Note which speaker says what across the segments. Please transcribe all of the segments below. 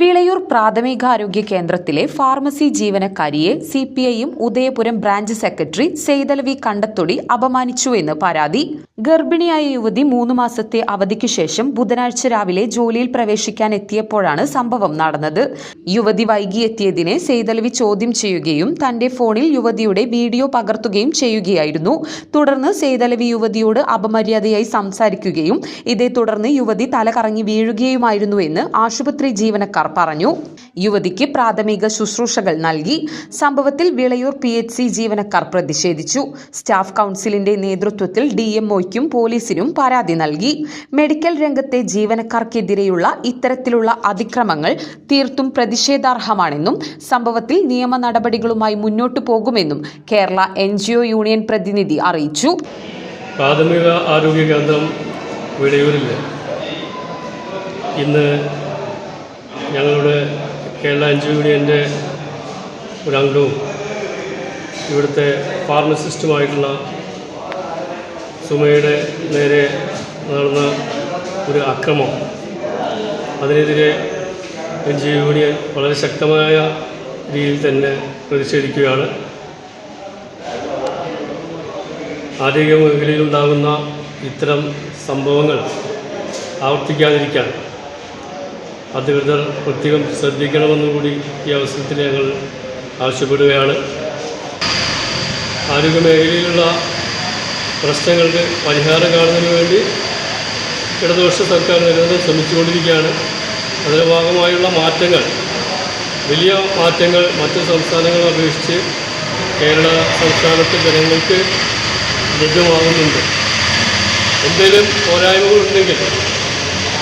Speaker 1: വിളയൂർ പ്രാഥമികാരോഗ്യ കേന്ദ്രത്തിലെ ഫാർമസി ജീവനക്കാരിയെ സി പി ഐയും ഉദയപുരം ബ്രാഞ്ച് സെക്രട്ടറി സെയ്തലവി കണ്ടത്തൊടി അപമാനിച്ചു എന്ന് പരാതി ഗർഭിണിയായ യുവതി മൂന്ന് മാസത്തെ അവധിക്ക് ശേഷം ബുധനാഴ്ച രാവിലെ ജോലിയിൽ പ്രവേശിക്കാൻ എത്തിയപ്പോഴാണ് സംഭവം നടന്നത് യുവതി വൈകി എത്തിയതിനെ ചോദ്യം ചെയ്യുകയും തന്റെ ഫോണിൽ യുവതിയുടെ വീഡിയോ പകർത്തുകയും ചെയ്യുകയായിരുന്നു തുടർന്ന് സെയ്തലവി യുവതിയോട് അപമര്യാദയായി സംസാരിക്കുകയും ഇതേ തുടർന്ന് യുവതി തലകറങ്ങി വീഴുകയുമായിരുന്നുവെന്ന് എന്ന് ആശുപത്രി ജീവനക്കാർ സർക്കാർ പറഞ്ഞു യുവതിക്ക് പ്രാഥമിക ശുശ്രൂഷകൾ നൽകി സംഭവത്തിൽ വിളയൂർ പി എച്ച് സി ജീവനക്കാർ പ്രതിഷേധിച്ചു സ്റ്റാഫ് കൗൺസിലിന്റെ നേതൃത്വത്തിൽ ഡി എംഒയ്ക്കും പോലീസിനും പരാതി നൽകി മെഡിക്കൽ രംഗത്തെ ജീവനക്കാർക്കെതിരെയുള്ള ഇത്തരത്തിലുള്ള അതിക്രമങ്ങൾ തീർത്തും പ്രതിഷേധാർഹമാണെന്നും സംഭവത്തിൽ നിയമ നടപടികളുമായി മുന്നോട്ടു പോകുമെന്നും കേരള എൻ യൂണിയൻ പ്രതിനിധി അറിയിച്ചു
Speaker 2: പ്രാഥമിക ആരോഗ്യ കേന്ദ്രം വിളയൂരിൽ ഇന്ന് ഞങ്ങളുടെ കേരള എൻ ജി യൂണിയൻ്റെ അംഗവും ഇവിടുത്തെ ഫാർമസിസ്റ്റുമായിട്ടുള്ള സുമയുടെ നേരെ നടന്ന ഒരു അക്രമം അതിനെതിരെ എൻ ജി യൂണിയൻ വളരെ ശക്തമായ രീതിയിൽ തന്നെ പ്രതിഷേധിക്കുകയാണ് ആരോഗ്യ മേഖലയിലുണ്ടാകുന്ന ഇത്തരം സംഭവങ്ങൾ ആവർത്തിക്കാതിരിക്കാൻ അധികൃതർ പ്രത്യേകം കൂടി ഈ അവസരത്തിൽ ഞങ്ങൾ ആവശ്യപ്പെടുകയാണ് ആരോഗ്യ മേഖലയിലുള്ള പ്രശ്നങ്ങൾക്ക് പരിഹാരം കാണുന്നതിന് വേണ്ടി ഇടതുപക്ഷ സർക്കാർ നിരന്തരം ശ്രമിച്ചുകൊണ്ടിരിക്കുകയാണ് അതിൻ്റെ ഭാഗമായുള്ള മാറ്റങ്ങൾ വലിയ മാറ്റങ്ങൾ മറ്റ് സംസ്ഥാനങ്ങളെ അപേക്ഷിച്ച് കേരള സംസ്ഥാനത്തെ ജനങ്ങൾക്ക് ലഭ്യമാകുന്നുണ്ട് എന്തെങ്കിലും പോരായ്മകളുണ്ടെങ്കിൽ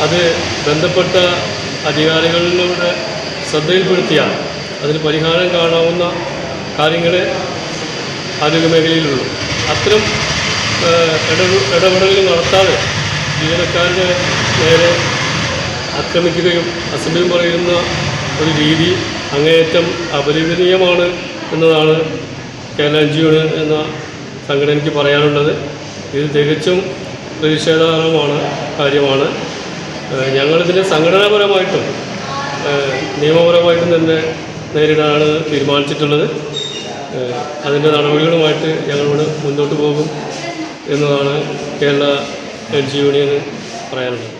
Speaker 2: അത് ബന്ധപ്പെട്ട അധികാരികളിലൂടെ ശ്രദ്ധയിൽപ്പെടുത്തിയാൽ അതിന് പരിഹാരം കാണാവുന്ന കാര്യങ്ങളെ ആരോഗ്യമേഖലയിലുള്ളൂ അത്തരം ഇടപെടലുകൾ നടത്താതെ ജീവനക്കാരുടെ നേരെ ആക്രമിക്കുകയും അസഭ്യം പറയുന്ന ഒരു രീതി അങ്ങേയറ്റം അപരിമിതീയമാണ് എന്നതാണ് കേരള എൻ ജി എന്ന സംഘടനയ്ക്ക് പറയാനുള്ളത് ഇത് തികച്ചും പ്രതിഷേധാർഹമാണ് കാര്യമാണ് ഞങ്ങളിതിനെ സംഘടനാപരമായിട്ടും നിയമപരമായിട്ടും തന്നെ നേരിടാനാണ് തീരുമാനിച്ചിട്ടുള്ളത് അതിൻ്റെ നടപടികളുമായിട്ട് ഞങ്ങളിവിടെ മുന്നോട്ട് പോകും എന്നതാണ് കേരള എൽ ജി യൂണിയന് പറയാനുള്ളത്